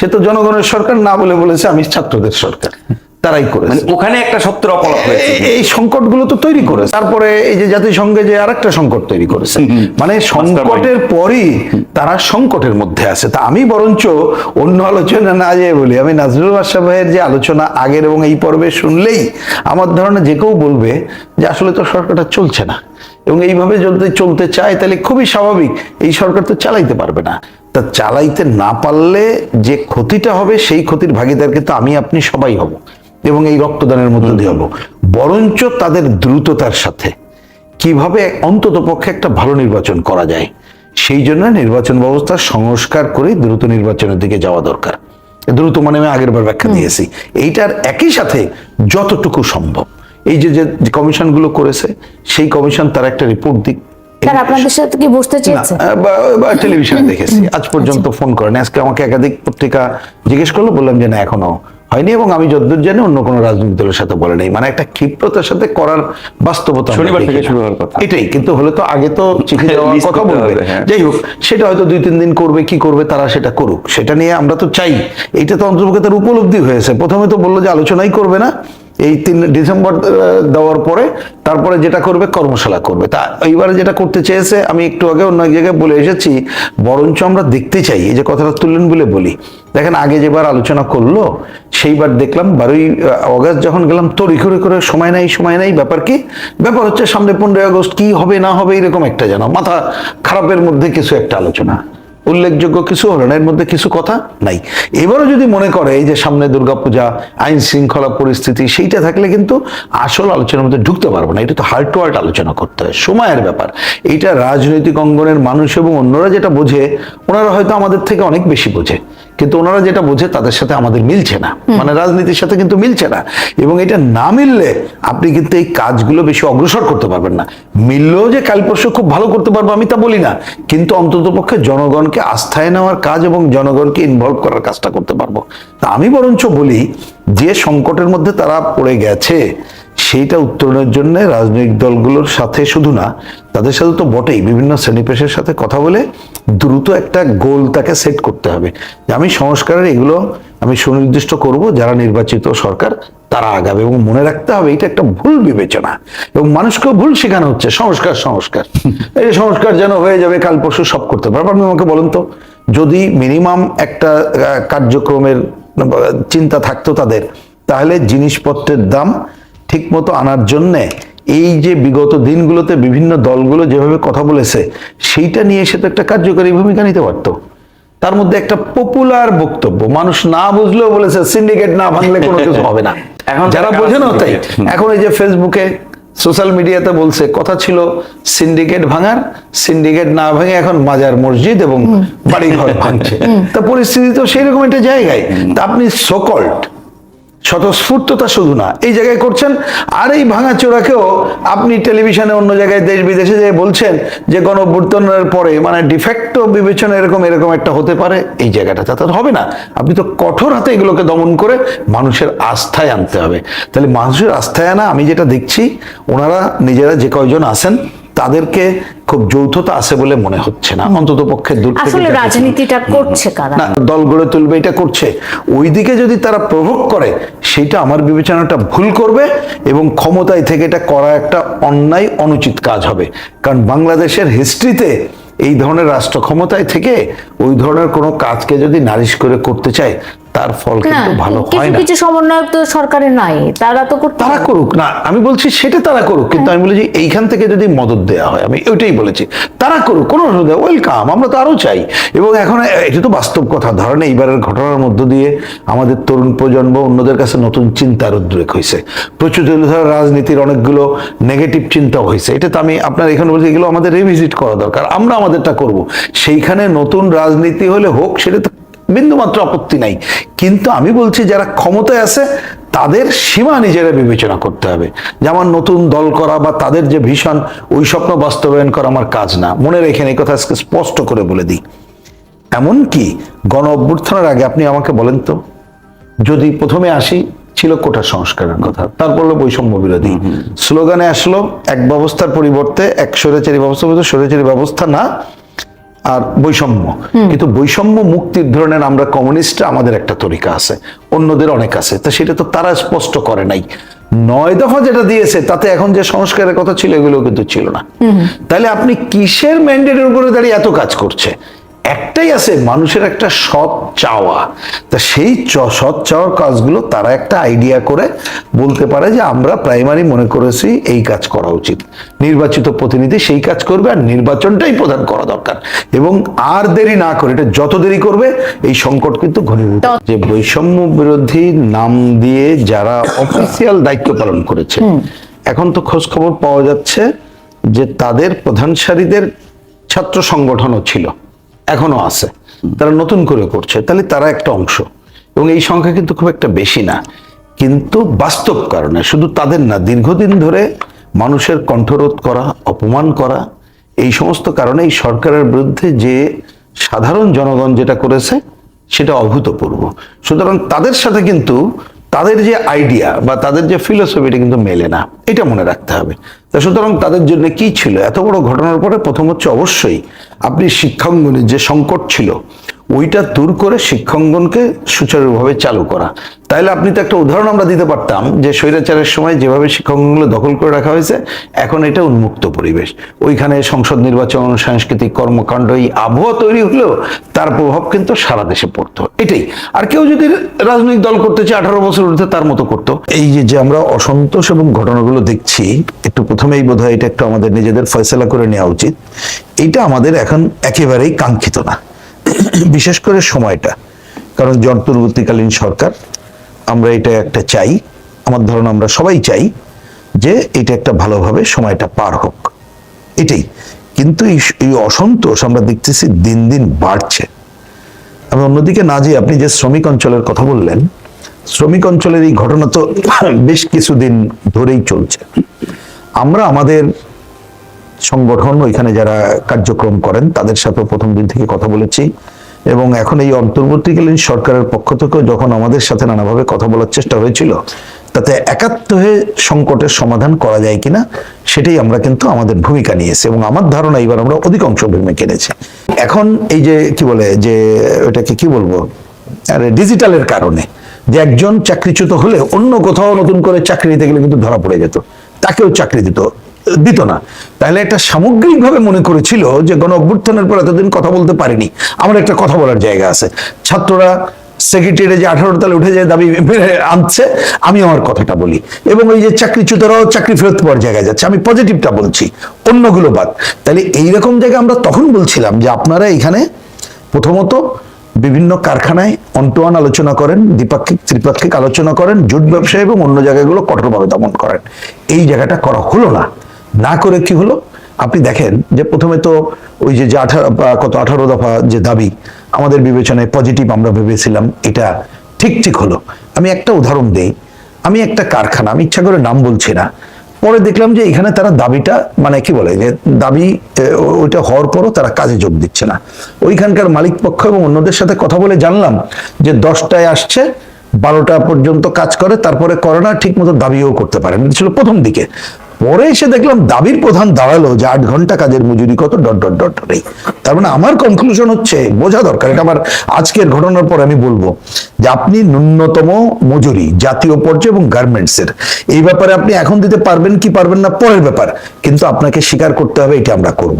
সে তো জনগণের সরকার না বলে বলেছে আমি ছাত্রদের সরকার। তারাই করেছে। মানে ওখানে একটা সত্যের অপলাপ হয়েছে। এই- সংকটগুলো তো তৈরি করেছে। তারপরে এই যে জাতিসংঘে যে আরেকটা সংকট তৈরি করেছে। মানে সংকটের পরই তারা সংকটের মধ্যে আছে। তা আমি বরঞ্চ অন্য আলোচনা না যেয়ে বলি। আমি নাজরুল বাদশাহ ভাইয়ের যে আলোচনা আগের এবং এই পর্বে শুনলেই আমার ধারণা যে কেউ বলবে যে আসলে তো সরকারটা চলছে না। এবং এইভাবে যদি চলতে চায় তাহলে খুবই স্বাভাবিক। এই সরকার তো চালাইতে পারবে না। তা চালাইতে না পারলে যে ক্ষতিটা হবে সেই ক্ষতির ভাগিদার কিন্তু আমি আপনি সবাই হব এবং এই রক্তদানের মধ্য দিয়ে হব। বরঞ্চ তাদের দ্রুততার সাথে। কীভাবে অন্তত পক্ষে একটা ভালো নির্বাচন করা যায়? সেই জন্য নির্বাচন ব্যবস্থা সংস্কার করে দ্রুত নির্বাচনের দিকে যাওয়া দরকার। দ্রুত মানে আমি আগের বার ব্যাখ্যা দিয়েছি। এইটার একই সাথে যতটুকু সম্ভব। এই যে যে কমিশনগুলো করেছে সেই কমিশন তার একটা রিপোর্ট দিক। স্যার আপনাদের সাথে কি বসতে চেয়েছে? বা- বা টেলিভিশনে দেখেছি। আজ পর্যন্ত ফোন করেন। আজকে আমাকে একাধিক পত্রিকা জিজ্ঞেস করল বললাম যে না এখনও হয়নি এবং আমি যতদূর জানি অন্য কোনো রাজনৈতিক দলের সাথে বলে নেই। মানে একটা ক্ষিপ্রতার সাথে করার বাস্তবতা শনিবার থেকে শুরু হওয়ার কথা। এটাই কিন্তু হলে তো আগে তো চিঠি দেওয়ার কথা বলবে। হ্যাঁ। যাই হোক সেটা হয়তো দুই তিন দিন করবে কি করবে তারা সেটা করুক। সেটা নিয়ে আমরা তো চাই। এইটা তো অন্তর্ভুক্ত উপলব্ধি হয়েছে। প্রথমে তো বলল যে আলোচনাই করবে না। এই তিন ডিসেম্বর দেওয়ার পরে তারপরে যেটা করবে, কর্মশালা করবে। তা এইবারে যেটা করতে চেয়েছে, আমি একটু আগে অন্য এক জায়গায় বলে এসেছি, বরঞ্চ আমরা দেখতে চাই, এই যে কথাটা তুললেন বলে বলি। দেখেন, আগে যেবার আলোচনা করল, সেইবার দেখলাম, বারোই অগাস্ট যখন গেলাম তড়ি করে করে সময় নাই সময় নাই, ব্যাপার কি? ব্যাপার হচ্ছে, সামনে পনেরোই আগস্ট, কি হবে, না হবে, এরকম একটা যেন মাথা খারাপের মধ্যে কিছু একটা আলোচনা। উল্লেখযোগ্য কিছু হলো না এর মধ্যে কিছু কথা নাই। এবারও যদি মনে করে এই যে সামনে দুর্গাপূজা আইন শৃঙ্খলা পরিস্থিতি সেইটা থাকলে কিন্তু আসল আলোচনার মধ্যে ঢুকতে পারব না। এটা তো হার্ট টু হার্ট আলোচনা করতে হয় সময়ের ব্যাপার। এইটা রাজনৈতিক অঙ্গনের মানুষ এবং অন্যরা যেটা বোঝে ওনারা হয়তো আমাদের থেকে অনেক বেশি বোঝে। কিন্তু ওনারা যেটা বোঝে তাদের সাথে আমাদের মিলছে না। মানে রাজনীতির সাথে কিন্তু মিলছে না। এবং এটা না মিললে আপনি কিন্তু এই কাজগুলো বেশি অগ্রসর করতে পারবেন না। মিললেও যে কাল পরশু খুব ভালো করতে পারব আমি তা বলি না। কিন্তু অন্তত পক্ষে জনগণকে আস্থায় নেওয়ার কাজ এবং জনগণকে ইনভলভ করার কাজটা করতে পারব। তা আমি বরঞ্চ বলি, যে সংকটের মধ্যে তারা পড়ে গেছে সেইটা উত্তরণের জন্য রাজনৈতিক দলগুলোর সাথে শুধু না, তাদের সাথে তো বটেই, বিভিন্ন শ্রেণীপেশের সাথে কথা বলে দ্রুত একটা গোল তাকে সেট করতে হবে। আমি সংস্কারের এগুলো আমি সুনির্দিষ্ট করব, যারা নির্বাচিত সরকার তারা আগাবে এবং মনে রাখতে হবে এটা একটা ভুল বিবেচনা। এবং মানুষকেও ভুল শেখানো হচ্ছে, সংস্কার সংস্কার। এই সংস্কার যেন হয়ে যাবে, কাল পরশু সব করতে পারব। আপনি আমাকে বলেন তো, যদি মিনিমাম একটা কার্যক্রমের চিন্তা থাকতো তাদের, তাহলে জিনিসপত্রের দাম ঠিক মতো আনার জন্যে এই যে বিগত দিনগুলোতে বিভিন্ন দলগুলো যেভাবে কথা বলেছে সেইটা নিয়ে এসে তো একটা কার্যকরী ভূমিকা নিতে পারতো। তার মধ্যে একটা পপুলার বক্তব্য মানুষ না বুঝলেও বলেছে সিন্ডিকেট না ভাঙলে কোনো কিছু হবে না। এখন যারা বোঝে না তাই। এখন এই যে ফেসবুকে সোশ্যাল মিডিয়াতে বলছে কথা ছিল সিন্ডিকেট ভাঙার সিন্ডিকেট না ভেঙে এখন মাজার মসজিদ এবং বাড়ি ঘর ভাঙছে। তা পরিস্থিতি তো সেই রকম একটা জায়গায়। তা আপনি সকল্ড স্বতঃস্ফূর্ততা শুধু না, এই জায়গায় করছেন, আর এই ভাঙাচোরাকেও আপনি টেলিভিশনে অন্য জায়গায় দেশ বিদেশে যে বলছেন যে গণঅভ্যুত্থানের পরে মানে ডিফেক্টো বিবেচনা এরকম এরকম একটা হতে পারে, এই জায়গাটা তা হবে না। আপনি তো কঠোর হাতে এগুলোকে দমন করে মানুষের আস্থায় আনতে হবে। তাহলে মানুষের আস্থায় আনা, আমি যেটা দেখছি, ওনারা নিজেরা যে কয়জন আছেন তাদেরকে খুব যৌথতা আছে বলে মনে হচ্ছে না। অন্তত পক্ষে দূর আসলে রাজনীতিটা করছে কারা? না দল গড়ে তুলবে এটা করছে। ওইদিকে যদি তারা প্রভোগ করে সেটা আমার বিবেচনাটা ভুল করবে এবং ক্ষমতায় থেকে এটা করা একটা অন্যায় অনুচিত কাজ হবে। কারণ বাংলাদেশের হিস্ট্রিতে এই ধরনের রাষ্ট্র ক্ষমতায় থেকে ওই ধরনের কোনো কাজকে যদি নারিশ করে করতে চায় তার ফল কিন্তু ভালো হয় না। কিছু সমন্বয়ক তো সরকারে নাই তারা তো করতে তারা করুক না আমি বলছি সেটা তারা করুক কিন্তু আমি বলেছি এইখান থেকে যদি মদত দেওয়া হয় আমি ওইটাই বলেছি। তারা করুক কোনো অসুবিধা ওয়েলকাম আমরা তো আরও চাই। এবং এখন এটা তো বাস্তব কথা ধরেন এইবারের ঘটনার মধ্য দিয়ে আমাদের তরুণ প্রজন্ম অন্যদের কাছে নতুন চিন্তার উদ্রেক হয়েছে প্রচুর রাজনীতির অনেকগুলো নেগেটিভ চিন্তাও হয়েছে এটা তো আমি আপনার এখানে বলছি এগুলো আমাদের রিভিজিট করা দরকার আমরা আমাদেরটা করব। সেইখানে নতুন রাজনীতি হলে হোক সেটা তো বিন্দুমাত্র আপত্তি নাই। কিন্তু আমি বলছি যারা ক্ষমতায় আছে তাদের সীমা নিজেরা বিবেচনা করতে হবে। যেমন নতুন দল করা বা তাদের যে ভীষণ ওই স্বপ্ন বাস্তবায়ন করা আমার কাজ না। মনে রেখেন এই কথা আজকে স্পষ্ট করে বলে দিই। এমনকি গণ অভ্যুত্থানের আগে আপনি আমাকে বলেন তো যদি প্রথমে আসি ছিল কোটা সংস্কারের কথা। তারপর হলো বৈষম্য বিরোধী। স্লোগানে আসলো এক ব্যবস্থার পরিবর্তে এক স্বৈরাচারী ব্যবস্থা বলতে স্বৈরাচারী ব্যবস্থা না আর বৈষম্য। কিন্তু বৈষম্য মুক্তির ধরনের আমরা কমিউনিস্টরা আমাদের একটা তরিকা আছে অন্যদের অনেক আছে। তা সেটা তো তারা স্পষ্ট করে নাই। নয় দফা যেটা দিয়েছে তাতে এখন যে সংস্কারের কথা ছিল এগুলো কিন্তু ছিল না। তাহলে আপনি কিসের ম্যান্ডেটের উপরে দাঁড়িয়ে এত কাজ করছে? একটাই আছে মানুষের একটা সৎ চাওয়া। তা সেই চ- সৎ চাওয়ার কাজগুলো তারা একটা আইডিয়া করে বলতে পারে যে আমরা প্রাইমারি মনে করেছি এই কাজ করা উচিত। নির্বাচিত প্রতিনিধি সেই কাজ করবে আর নির্বাচনটাই প্রধান করা দরকার। এবং আর দেরি না করে এটা যত দেরি করবে এই সংকট কিন্তু ঘনীভূত যে বৈষম্য বিরোধী নাম দিয়ে যারা অফিসিয়াল দায়িত্ব পালন করেছে এখন তো খোঁজ খবর পাওয়া যাচ্ছে যে তাদের প্রধান সারিদের ছাত্র সংগঠনও ছিল। এখনও আছে। তারা নতুন করে করছে। তাহলে তারা একটা অংশ। এবং এই সংখ্যা কিন্তু খুব একটা বেশি না। কিন্তু বাস্তব কারণে শুধু তাদের না, দীর্ঘদিন ধরে মানুষের কণ্ঠরোধ করা, অপমান করা, এই সমস্ত কারণে এই সরকারের বিরুদ্ধে যে সাধারণ জনগণ যেটা করেছে, সেটা অভূতপূর্ব। সুতরাং তাদের সাথে কিন্তু তাদের যে আইডিয়া বা তাদের যে ফিলোসফি এটা কিন্তু মেলে না। এটা মনে রাখতে হবে। তা সুতরাং তাদের জন্য কি ছিল? এত বড় ঘটনার পরে প্রথম হচ্ছে অবশ্যই আপনি শিক্ষাঙ্গনে যে সংকট ছিল ওইটা দূর করে শিক্ষাঙ্গনকে সুচারুভাবে চালু করা। তাইলে আপনি তো একটা উদাহরণ আমরা দিতে পারতাম যে স্বৈরাচারের সময় যেভাবে শিক্ষাঙ্গনগুলো দখল করে রাখা হয়েছে, এখন এটা উন্মুক্ত পরিবেশ। ওইখানে সংসদ নির্বাচন সাংস্কৃতিক কর্মকাণ্ড এই আবহাওয়া তৈরি হলেও তার প্রভাব কিন্তু সারা দেশে পড়তো। এটাই। আর কেউ যদি রাজনৈতিক দল করতে চায়, আঠারো বছর উঠতে তার মতো করতো। এই যে যে আমরা অসন্তোষ এবং ঘটনাগুলো দেখছি, একটু প্রথমেই বোধ এটা একটু আমাদের নিজেদের ফয়সলা করে নেওয়া উচিত। এটা আমাদের এখন একেবারেই কাঙ্ক্ষিত না। বিশেষ করে সময়টা। কারণ যন্ত্রবর্তীকালীন সরকার, আমরা এটা একটা চাই, আমার ধারণা আমরা সবাই চাই যে এটা একটা ভালোভাবে সময়টা পার হোক। এটাই। কিন্তু এই অসন্তোষ আমরা দেখতেছি দিন দিন বাড়ছে। আমি অন্যদিকে না যে আপনি যে শ্রমিক অঞ্চলের কথা বললেন, শ্রমিক অঞ্চলের এই ঘটনা তো বেশ কিছুদিন ধরেই চলছে। আমরা আমাদের সংগঠন, ওইখানে যারা কার্যক্রম করেন, তাদের সাথে প্রথম দিন থেকে কথা বলেছি। এবং এখন এই অন্তর্বর্তীকালীন সরকারের পক্ষ থেকেও যখন আমাদের সাথে নানাভাবে কথা বলার চেষ্টা হয়েছিল, তাতে একাত্ম হয়ে সংকটের সমাধান করা যায় কিনা, সেটাই আমরা কিন্তু আমাদের ভূমিকা নিয়েছি এবং আমার ধারণা এবার আমরা অধিকাংশ ভূমিকা নিয়েছি এখন এই যে, কি বলে, যে ওটাকে কি বলব, আরে ডিজিটালের কারণে, যে একজন চাকরিচ্যুত হলে অন্য কোথাও নতুন করে চাকরি নিতে গেলে কিন্তু ধরা পড়ে যেত, তাকেও চাকরি দিত। দিত না। তাহলে একটা সামগ্রিকভাবে মনে করেছিল যে গণ অভ্যুত্থানের পর এতদিন কথা বলতে পারিনি। আমার একটা কথা বলার জায়গা আছে। ছাত্ররা সেক্রেটারি যে আঠারো তালে উঠে যায়, দাবি আনছে, আমি আমার কথাটা বলি। এবং ওই যে চাকরিচ্যুতরাও চাকরি ফেরত পাওয়ার জায়গায় যাচ্ছে। আমি পজিটিভটা বলছি, অন্যগুলো বাদ। তাহলে এইরকম জায়গায় আমরা তখন বলছিলাম যে আপনারা এখানে প্রথমত বিভিন্ন কারখানায় অন্টওয়ান আলোচনা করেন, দ্বিপাক্ষিক, ত্রিপাক্ষিক আলোচনা করেন, জুট ব্যবসা এবং অন্য জায়গাগুলো কঠোরভাবে দমন করেন। এই জায়গাটা করা হলো না। না করে কি হলো? আপনি দেখেন যে প্রথমে তো ওই যে আঠারো কত আঠারো দফা যে দাবি, আমাদের বিবেচনায় পজিটিভ আমরা ভেবেছিলাম, এটা ঠিক ঠিক হলো। আমি একটা উদাহরণ দেই। আমি একটা কারখানা, আমি ইচ্ছা করে নাম বলছি না। পরে দেখলাম যে এখানে তারা দাবিটা মানে কি বলে, যে দাবি ওইটা হওয়ার পরও তারা কাজে যোগ দিচ্ছে না। ওইখানকার মালিক পক্ষ এবং অন্যদের সাথে কথা বলে জানলাম যে দশটায় আসছে, বারোটা পর্যন্ত কাজ করে, তারপরে করে না ঠিক মতো দাবিও করতে এটা ছিল প্রথম দিকে। পরে এসে দেখলাম দাবির প্রধান দাঁড়াল যে আট ঘণ্টা কাজের মজুরি কত, ডট ডট ডট নেই তার মানে আমার কনক্লুশন হচ্ছে, বোঝা দরকার, এটা আমার আজকের ঘটনার পর আমি বলব যে আপনি ন্যূনতম মজুরি, জাতীয় পর্যায়ে এবং গার্মেন্টসের। এই ব্যাপারে আপনি এখন দিতে পারবেন কি পারবেন না, পরের ব্যাপার। কিন্তু আপনাকে স্বীকার করতে হবে, এটা আমরা করব।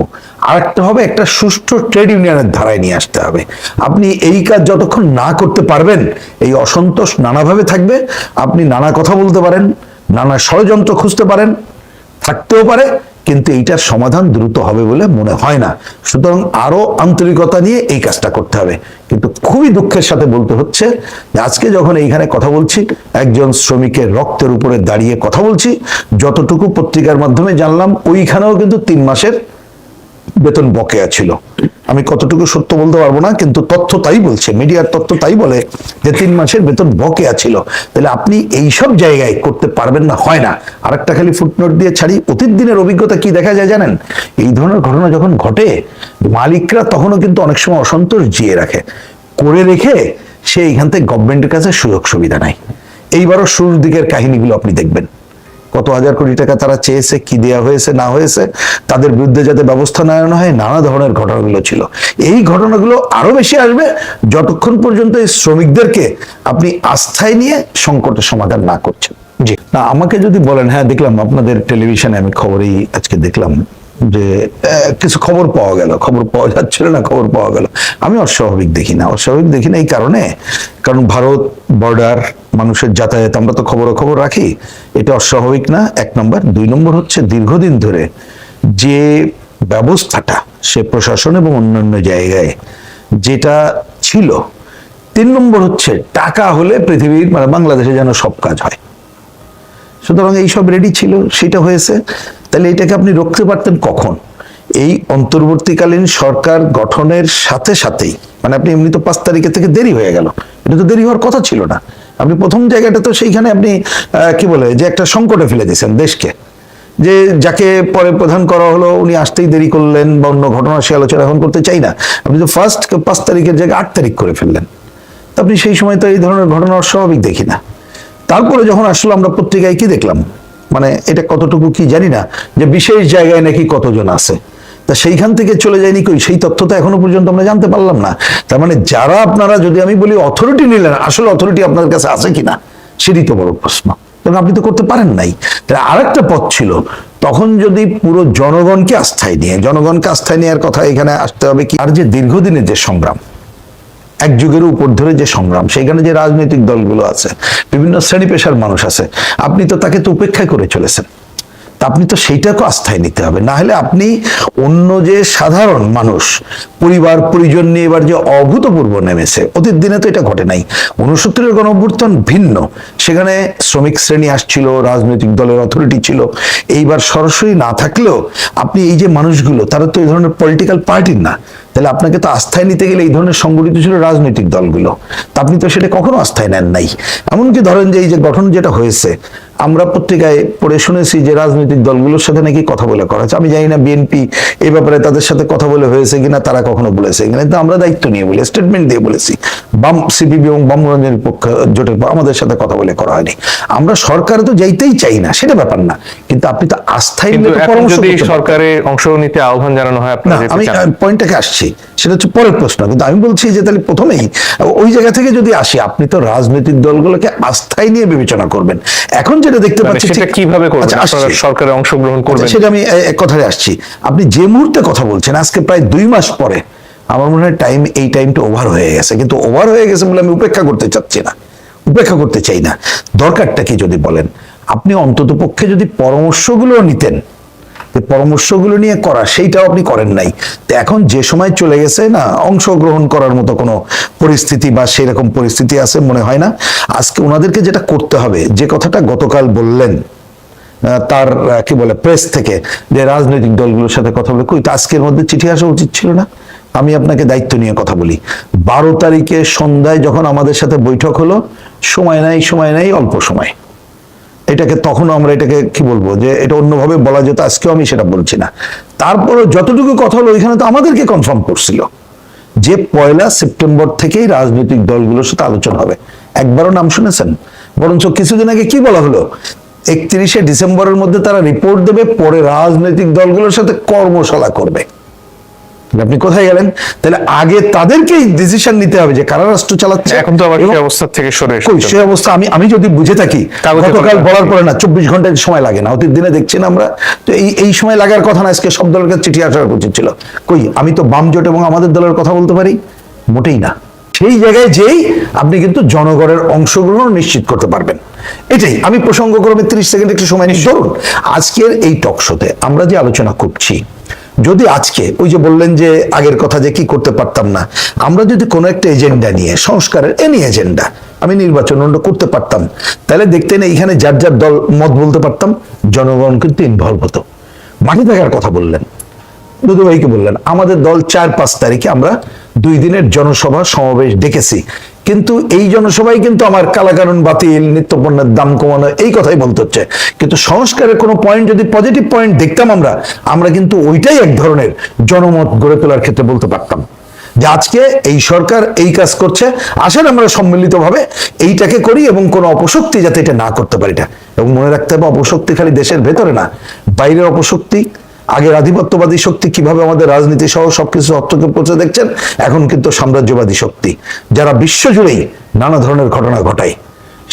আরেকটা হবে, একটা সুষ্ঠু ট্রেড ইউনিয়নের ধারায় নিয়ে আসতে হবে। আপনি এই কাজ যতক্ষণ না করতে পারবেন, এই অসন্তোষ নানাভাবে থাকবে। আপনি নানা কথা বলতে পারেন, নানা ষড়যন্ত্র খুঁজতে পারেন থাকতেও পারে, কিন্তু এইটার সমাধান দ্রুত হবে বলে মনে হয় না। সুতরাং আরও আন্তরিকতা নিয়ে এই কাজটা করতে হবে। কিন্তু খুবই দুঃখের সাথে বলতে হচ্ছে আজকে যখন এইখানে কথা বলছি, একজন শ্রমিকের রক্তের উপরে দাঁড়িয়ে কথা বলছি, যতটুকু পত্রিকার মাধ্যমে জানলাম, ওইখানেও কিন্তু তিন মাসের বেতন বকেয়া ছিল। আমি কতটুকু সত্য বলতে পারব না, কিন্তু তথ্য তাই বলছে, মিডিয়ার তথ্য তাই বলে যে তিন মাসের বেতন বকেয়া ছিল। তাহলে আপনি এই সব জায়গায় করতে পারবেন না, হয় না। আর একটা খালি ফুটনোট দিয়ে ছাড়ি, অতীত দিনের অভিজ্ঞতা কি দেখা যায় জানেন? এই ধরনের ঘটনা যখন ঘটে, মালিকরা তখনও কিন্তু অনেক সময় অসন্তোষ জিয়ে রাখে। করে রেখে সে এইখান থেকে গভর্নমেন্টের কাছে সুযোগ সুবিধা নাই এইবারও শুরুর দিকের কাহিনীগুলো আপনি দেখবেন। কত হাজার কোটি টাকা তারা চেয়েছে, কি দেওয়া হয়েছে, না হয়েছে, তাদের বিরুদ্ধে যাতে ব্যবস্থা নেওয়া হয়, নানা ধরনের ঘটনাগুলো ছিল। এই ঘটনাগুলো আরও বেশি আসবে যতক্ষণ পর্যন্ত এই শ্রমিকদেরকে আপনি আস্থায় নিয়ে সংকটের সমাধান না করছেন। জি। না, আমাকে যদি বলেন হ্যাঁ দেখলাম আপনাদের টেলিভিশনে আমি খবরেই আজকে দেখলাম। যে কিছু খবর পাওয়া গেল। খবর পাওয়া যাচ্ছিল না, খবর পাওয়া গেল। আমি অস্বাভাবিক দেখি না, অস্বাভাবিক দেখি না এই কারণে। কারণ ভারত বর্ডার মানুষের যাতায়াত, আমরা তো খবর খবর রাখি। এটা অস্বাভাবিক না, এক নম্বর। দুই নম্বর হচ্ছে, দীর্ঘদিন ধরে যে ব্যবস্থাটা সে প্রশাসন এবং অন্যান্য জায়গায় যেটা ছিল, তিন নম্বর হচ্ছে, টাকা হলে পৃথিবীর মানে বাংলাদেশে যেন সব কাজ হয়। সুতরাং এই সব রেডি ছিল, সেটা হয়েছে। তাহলে এটাকে আপনি রুখতে পারতেন কখন? এই অন্তর্বর্তীকালীন সরকার গঠনের সাথে সাথেই। মানে আপনি এমনি তো পাঁচ তারিখে থেকে দেরি হয়ে গেল। এটা তো দেরি হওয়ার কথা ছিল না। আপনি প্রথম জায়গাটা তো সেইখানে আপনি কি বলে, যে একটা সংকটে ফেলে দিয়েছেন দেশকে। যে যাকে পরে প্রধান করা হলো, উনি আসতেই দেরি করলেন বা অন্য ঘটনা সে আলোচনা এখন করতে চাই না। আপনি তো ফার্স্ট পাঁচ তারিখের জায়গায় আট তারিখ করে ফেললেন। তো আপনি সেই সময় তো এই ধরনের ঘটনা অস্বাভাবিক দেখি না। তারপরে যখন আসলে আমরা পত্রিকায় কি দেখলাম? মানে এটা কতটুকু কি জানি না, যে বিশেষ জায়গায় নাকি কতজন আছে। তা সেইখান থেকে চলে যায়নি কই? সেই তথ্য তো এখনও পর্যন্ত আমরা জানতে পারলাম না। তার মানে যারা আপনারা, যদি আমি বলি অথরিটি নিলেন, আসলে অথরিটি আপনার কাছে আছে কিনা, সেটাই তো বড় প্রশ্ন। কারণ আপনি তো করতে পারেন নাই। তাহলে আরেকটা পথ ছিল, তখন যদি পুরো জনগণকে আস্থায় নিয়ে, জনগণকে আস্থায় নেওয়ার কথা এখানে আসতে হবে কি? আর যে দীর্ঘদিনের যে সংগ্রাম এক যুগের উপর ধরে যে সংগ্রাম সেখানে যে রাজনৈতিক দলগুলো আছে, বিভিন্ন শ্রেণি পেশার মানুষ আছে, আপনি তো তাকে তো উপেক্ষায় করে চলেছেন। তা আপনি তো সেইটাকে আস্থায় নিতে হবে। না হলে আপনি অন্য যে সাধারণ মানুষ, পরিবার, পরিজন নিয়ে এবার যে অভূতপূর্ব নেমেছে, অতীত দিনে তো এটা ঘটে নাই। উনসত্তরের গণ অভ্যুত্থান ভিন্ন। সেখানে শ্রমিক শ্রেণি আসছিল, রাজনৈতিক দলের অথরিটি ছিল। এইবার সরাসরি না থাকলেও আপনি এই যে মানুষগুলো, তারা তো এই ধরনের পলিটিক্যাল পার্টির না। তাহলে আপনাকে তো আস্থায় নিতে গেলে এই ধরনের সংগঠিত ছিল রাজনৈতিক দলগুলো। তা আপনি তো সেটা কখনো আস্থায় নেন নাই। এমনকি ধরেন যে এই যে গঠন যেটা হয়েছে আমরা পত্রিকায় পড়ে শুনেছি যে রাজনৈতিক দলগুলোর সাথে নাকি কথা বলে করা হয়েছে। আমি জানি না বিএনপি এই ব্যাপারে তাদের সাথে কথা বলে হয়েছে কিনা তারা কখনো বলেছে কিনা কিন্তু আমরা দায়িত্ব নিয়ে বলি স্টেটমেন্ট দিয়ে বলেছি। বাম সিপিবি এবং বাম রঞ্জনের পক্ষ জোটের পর আমাদের সাথে কথা বলে করা হয়নি। আমরা সরকারে তো যাইতেই চাই না সেটা ব্যাপার না। কিন্তু আপনি তো আস্থায়। সরকারে অংশ নিতে আহ্বান জানানো হয় আমি? পয়েন্টটাকে আসছি। সেটা হচ্ছে পরের প্রশ্ন। কিন্তু আমি বলছি যে তাহলে প্রথমেই ওই জায়গা থেকে যদি আসি আপনি তো রাজনৈতিক দলগুলোকে আস্থায় নিয়ে বিবেচনা করবেন। এখন যেটা দেখতে মানে পাচ্ছি সেটা কীভাবে করবেন? আচ্ছা, আসছি। আপনারা সরকারে অংশগ্রহণ করবেন। আচ্ছা, সেটা আমি এক কথায় আসছি। আপনি যে মুহূর্তে কথা বলছেন আজকে প্রায় দুই মাস পরে আমার মনে হয় টাইম এই টাইমটা ওভার হয়ে গেছে। কিন্তু ওভার হয়ে গেছে বলে আমি উপেক্ষা করতে চাচ্ছি না। উপেক্ষা করতে চাই না। দরকারটা কি যদি বলেন? আপনি অন্তত পক্ষে যদি পরামর্শগুলো নিতেন যে পরামর্শগুলো নিয়ে করা, সেইটাও আপনি করেন নাই। তো এখন যে সময় চলে গেছে না, অংশগ্রহণ করার মতো কোনো পরিস্থিতি বা সেরকম পরিস্থিতি আছে মনে হয় না। আজকে ওনাদেরকে যেটা করতে হবে, যে কথাটা গতকাল বললেন তার কি বলে প্রেস থেকে, যে রাজনৈতিক দলগুলোর সাথে কথা বলে, কই, তা আজকের মধ্যে চিঠি আসা উচিত ছিল না? আমি আপনাকে দায়িত্ব নিয়ে কথা বলি। বারো তারিখে সন্ধ্যায় যখন আমাদের সাথে বৈঠক হলো, সময় নাই সময় নাই, অল্প সময়। এটাকে তখনও আমরা এটাকে কি বলব? যে এটা অন্যভাবে বলা যেত, আজকেও আমি সেটা বলছি না। তারপরে যতটুকু কথা হলো, ওইখানে তো আমাদেরকে কনফার্ম করছিল যে পয়লা সেপ্টেম্বর থেকেই রাজনৈতিক দলগুলোর সাথে আলোচনা হবে। একবারও নাম শুনেছেন? বরঞ্চ কিছুদিন আগে কি বলা হলো? একত্রিশে ডিসেম্বরের মধ্যে তারা রিপোর্ট দেবে, পরে রাজনৈতিক দলগুলোর সাথে কর্মশালা করবে। আপনি কোথায় গেলেন? তাহলে আগে তাদেরকেই ডিসিশন নিতে হবে যে কারা রাষ্ট্র চালাচ্ছে এখন তো আবার সেই অবস্থা থেকে সরে কই এসেছে সে অবস্থা আমি আমি যদি বুঝে থাকি গতকাল বলার পরে না চব্বিশ ঘণ্টার সময় লাগে না অতীত দিনে দেখছি না আমরা। তো এই এই সময় লাগার কথা না আজকে সব দলের কাছে চিঠি আসার উচিত ছিল। কই আমি তো বাম জোট এবং আমাদের দলের কথা বলতে পারি? মোটেই না। সেই জায়গায় যেই আপনি কিন্তু জনগণের অংশগ্রহণ নিশ্চিত করতে পারবেন। এটাই আমি প্রসঙ্গক্রমে ত্রিশ সেকেন্ড একটু সময় নিই। ধরুন আজকের এই টক শোতে আমরা যে আলোচনা করছি যদি আজকে ওই যে বললেন যে আগের কথা যে কি করতে পারতাম না, আমরা যদি কোনো একটা এজেন্ডা নিয়ে, সংস্কারের এনি এজেন্ডা আমি নির্বাচন করতে পারতাম, তাহলে দেখতেন এইখানে যার যার দল মত বলতে পারতাম, জনগণ কিন্তু ইনভলভ হতো। মাঠে থাকার কথা বললেন। দুদু ভাইকে বললেন, আমাদের দল চার পাঁচ তারিখে আমরা দুই দিনের জনসভা সমাবেশ ডেকেছি। কিন্তু এই জনসভায় কিন্তু আমার কালাকানুন বাতিল, নিত্যপণ্যের দাম কমানো এই কথাই বলতে হচ্ছে। কিন্তু সংস্কারের কোনো পয়েন্ট যদি পজিটিভ পয়েন্ট দেখতাম আমরা আমরা কিন্তু ওইটাই এক ধরনের জনমত গড়ে তোলার ক্ষেত্রে বলতে পারতাম। যে আজকে এই সরকার এই কাজ করছে, আসেন আমরা সম্মিলিতভাবে এইটাকে করি এবং কোনো অপশক্তি যাতে এটা না করতে পারি এটা। এবং মনে রাখতে হবে অপশক্তি খালি দেশের ভেতরে না, বাইরের অপশক্তি আগের আধিপত্যবাদী শক্তি কীভাবে আমাদের রাজনীতি সহ সবকিছু অর্থকে পৌঁছে দেখছেন? এখন কিন্তু সাম্রাজ্যবাদী শক্তি, যারা বিশ্বজুড়েই নানা ধরনের ঘটনা ঘটায়।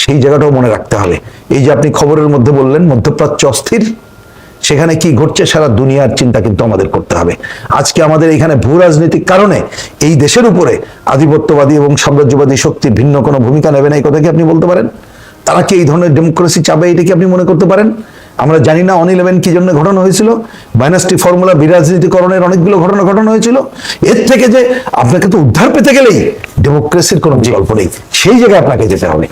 সেই জায়গাটাও মনে রাখতে হবে। এই যে আপনি খবরের মধ্যে বললেন, মধ্যপ্রাচ্য অস্থির, সেখানে কি ঘটছে সারা দুনিয়ার চিন্তা কিন্তু আমাদের করতে হবে। আজকে আমাদের এখানে ভূ রাজনৈতিক কারণে এই দেশের উপরে আধিপত্যবাদী এবং সাম্রাজ্যবাদী শক্তি ভিন্ন কোনো ভূমিকা নেবে না, এই কথা কি আপনি বলতে পারেন? তারা কি এই ধরনের ডেমোক্রেসি চাবে, এটা কি আপনি মনে করতে পারেন? আমরা জানি না অন ইলেভেন কি জন্য ঘটনা হয়েছিল। মাইনাসটি ফর্মুলা বিরাজনীতিকরণের অনেকগুলো ঘটনা ঘটনা হয়েছিল। এর থেকে যে আপনাকে তো উদ্ধার পেতে গেলেই ডেমোক্রেসির কোনো বিকল্প নেই। সেই জায়গায় আপনাকে যেতে হবে।